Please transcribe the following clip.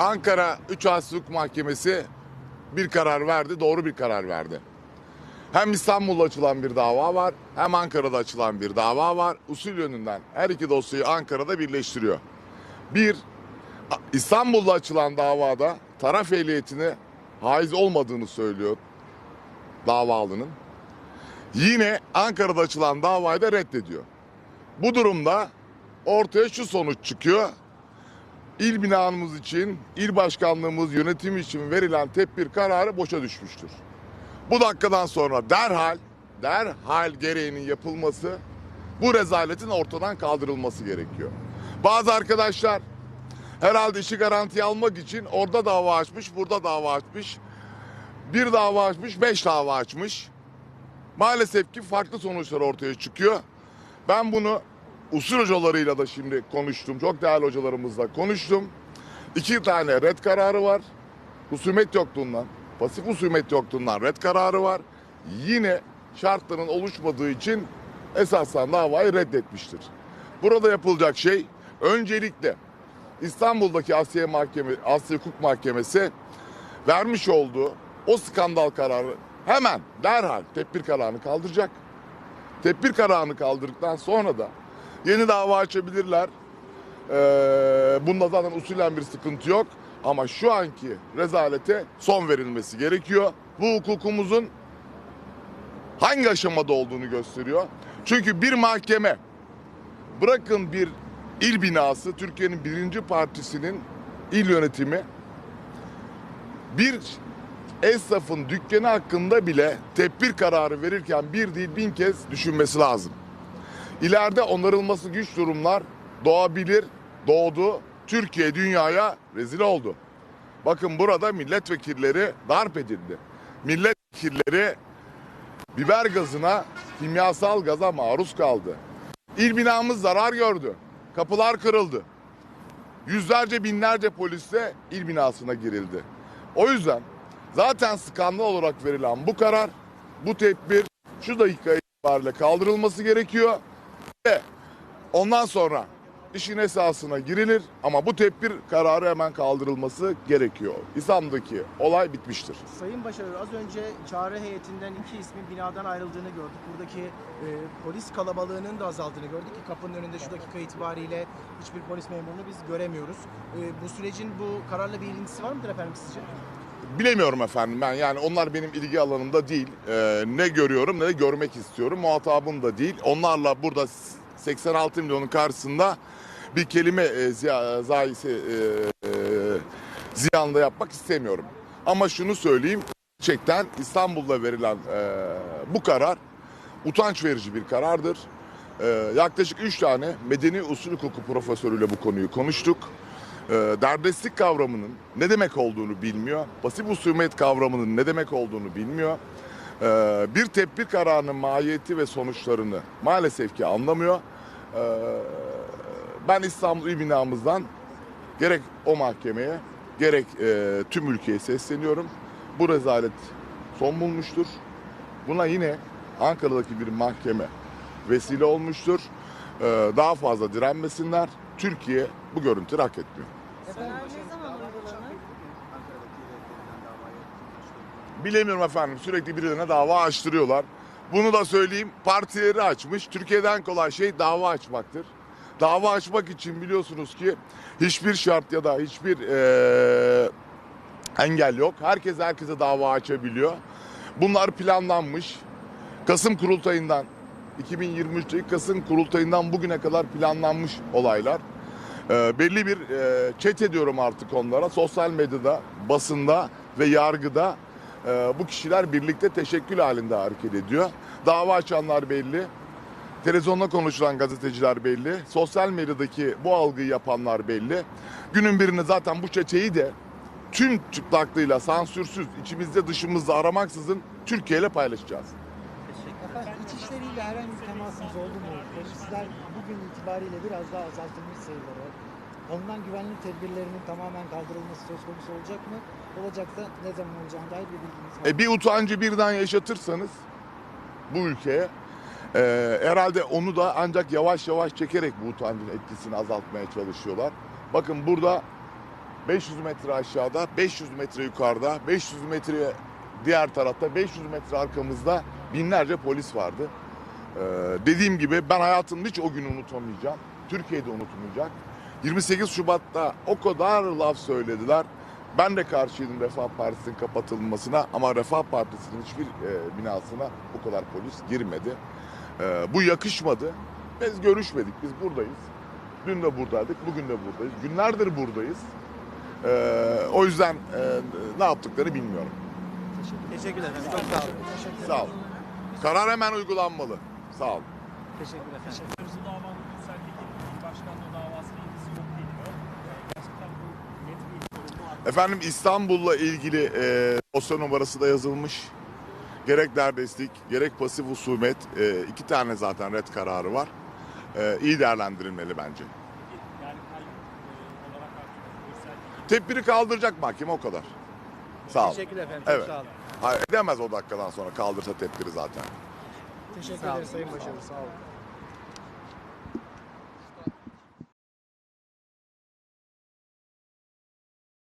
Ankara 3 Asya Hukuk Mahkemesi bir karar verdi, doğru bir karar verdi. Hem İstanbul'da açılan bir dava var, hem Ankara'da açılan bir dava var. Usul yönünden her iki dosyayı Ankara'da birleştiriyor. Bir, İstanbul'da açılan davada taraf ehliyetine haiz olmadığını söylüyor davalının. Yine Ankara'da açılan davayı da reddediyor. Bu durumda ortaya şu sonuç çıkıyor. İl binamız için, il başkanlığımız yönetimi için verilen tedbir kararı boşa düşmüştür. Bu dakikadan sonra derhal, derhal gereğinin yapılması, bu rezaletin ortadan kaldırılması gerekiyor. Bazı arkadaşlar herhalde işi garantiye almak için orada dava açmış, burada dava açmış. Bir dava açmış, beş dava açmış. Maalesef ki farklı sonuçlar ortaya çıkıyor. Ben bunu usul hocalarıyla da şimdi konuştum. Çok değerli hocalarımızla konuştum. İki tane red kararı var. Husumet yokluğundan, pasif husumet yokluğundan red kararı var. Yine şartların oluşmadığı için esasen davayı reddetmiştir. Burada yapılacak şey öncelikle İstanbul'daki Asya Mahkeme, Asya Hukuk Mahkemesi vermiş olduğu o skandal kararı hemen derhal tedbir kararını kaldıracak. Tedbir kararını kaldırdıktan sonra da yeni dava açabilirler. Ee, bunda zaten usulen bir sıkıntı yok. Ama şu anki rezalete son verilmesi gerekiyor. Bu hukukumuzun hangi aşamada olduğunu gösteriyor. Çünkü bir mahkeme bırakın bir il binası Türkiye'nin birinci partisinin il yönetimi bir esnafın dükkanı hakkında bile tedbir kararı verirken bir değil bin kez düşünmesi lazım. İleride onarılması güç durumlar doğabilir, doğdu. Türkiye dünyaya rezil oldu. Bakın burada milletvekilleri darp edildi. Milletvekilleri biber gazına, kimyasal gaza maruz kaldı. İl binamız zarar gördü. Kapılar kırıldı. Yüzlerce binlerce polisle il binasına girildi. O yüzden zaten skandal olarak verilen bu karar, bu tedbir şu dakika itibariyle kaldırılması gerekiyor. Ondan sonra işin esasına girilir ama bu tedbir kararı hemen kaldırılması gerekiyor. İslam'daki olay bitmiştir. Sayın Başarır az önce çağrı heyetinden iki ismin binadan ayrıldığını gördük. Buradaki e, polis kalabalığının da azaldığını gördük ki kapının önünde şu dakika itibariyle hiçbir polis memurunu biz göremiyoruz. E, bu sürecin bu kararla bir ilintisi var mıdır efendim sizce? Bilemiyorum efendim ben yani onlar benim ilgi alanımda değil. Ee, ne görüyorum ne de görmek istiyorum. Muhatabım da değil. Onlarla burada 86 milyonun karşısında bir kelime e, ziya, zahisi e, e, ziyanda yapmak istemiyorum. Ama şunu söyleyeyim. Gerçekten İstanbul'da verilen e, bu karar utanç verici bir karardır. E, yaklaşık 3 tane medeni usul hukuku profesörüyle bu konuyu konuştuk e, derdestlik kavramının ne demek olduğunu bilmiyor. Pasif husumet kavramının ne demek olduğunu bilmiyor. E, bir tedbir kararının mahiyeti ve sonuçlarını maalesef ki anlamıyor. E, ben İstanbul İl binamızdan gerek o mahkemeye gerek e, tüm ülkeye sesleniyorum. Bu rezalet son bulmuştur. Buna yine Ankara'daki bir mahkeme vesile olmuştur. Daha fazla direnmesinler. Türkiye bu görüntüleri hak etmiyor. Zaman uygulanır? Bilemiyorum efendim sürekli birilerine dava açtırıyorlar. Bunu da söyleyeyim partileri açmış. Türkiye'den kolay şey dava açmaktır. Dava açmak için biliyorsunuz ki hiçbir şart ya da hiçbir eee, engel yok. Herkes herkese dava açabiliyor. Bunlar planlanmış. Kasım kurultayından 2023'teki Kasım kurultayından bugüne kadar planlanmış olaylar. Ee, belli bir e, çete diyorum artık onlara. Sosyal medyada, basında ve yargıda e, bu kişiler birlikte teşekkül halinde hareket ediyor. Dava açanlar belli. Televizyonda konuşulan gazeteciler belli. Sosyal medyadaki bu algıyı yapanlar belli. Günün birinde zaten bu çeteyi de tüm çıplaklığıyla sansürsüz, içimizde dışımızda aramaksızın Türkiye ile paylaşacağız. Efendim içişleriyle herhangi bir temasınız oldu mu? Polisler bugün itibariyle biraz daha azaltılmış sayıları. Alınan güvenlik tedbirlerinin tamamen kaldırılması söz konusu olacak mı? Olacaksa ne zaman olacağına dair bir bilginiz var? E, bir utancı birden yaşatırsanız bu ülkeye e, herhalde onu da ancak yavaş yavaş çekerek bu utancın etkisini azaltmaya çalışıyorlar. Bakın burada 500 metre aşağıda, 500 metre yukarıda, 500 metre diğer tarafta, 500 metre arkamızda binlerce polis vardı. Ee, dediğim gibi ben hayatımda hiç o günü unutamayacağım. Türkiye'de unutmayacak. 28 Şubat'ta o kadar laf söylediler. Ben de karşıydım Refah Partisi'nin kapatılmasına ama Refah Partisi'nin hiçbir e, binasına bu kadar polis girmedi. Ee, bu yakışmadı. Biz görüşmedik, biz buradayız. Dün de buradaydık, bugün de buradayız. Günlerdir buradayız. Ee, o yüzden e, ne yaptıkları bilmiyorum. Teşekkürler efendim. Çok sağ olun. Sağ olun. Karar hemen uygulanmalı. Sağ olun. Teşekkür efendim. Mevzu davanın yükseldiği başkanlığı davasıyla ilgisi yok deniyor. Gerçekten bu net bir mu? Efendim İstanbul'la ilgili e, dosya numarası da yazılmış. Gerek derdeslik, gerek pasif husumet e, iki tane zaten red kararı var. E, iyi değerlendirilmeli bence. E, Tedbiri kaldıracak mahkeme o kadar. Sağ olun. Teşekkürler efendim. Çok Evet. sağ olun. Hayır, edemez o dakikadan sonra kaldırsa tedbiri zaten. Teşekkür ederiz Sayın Başarı. Sağ olun.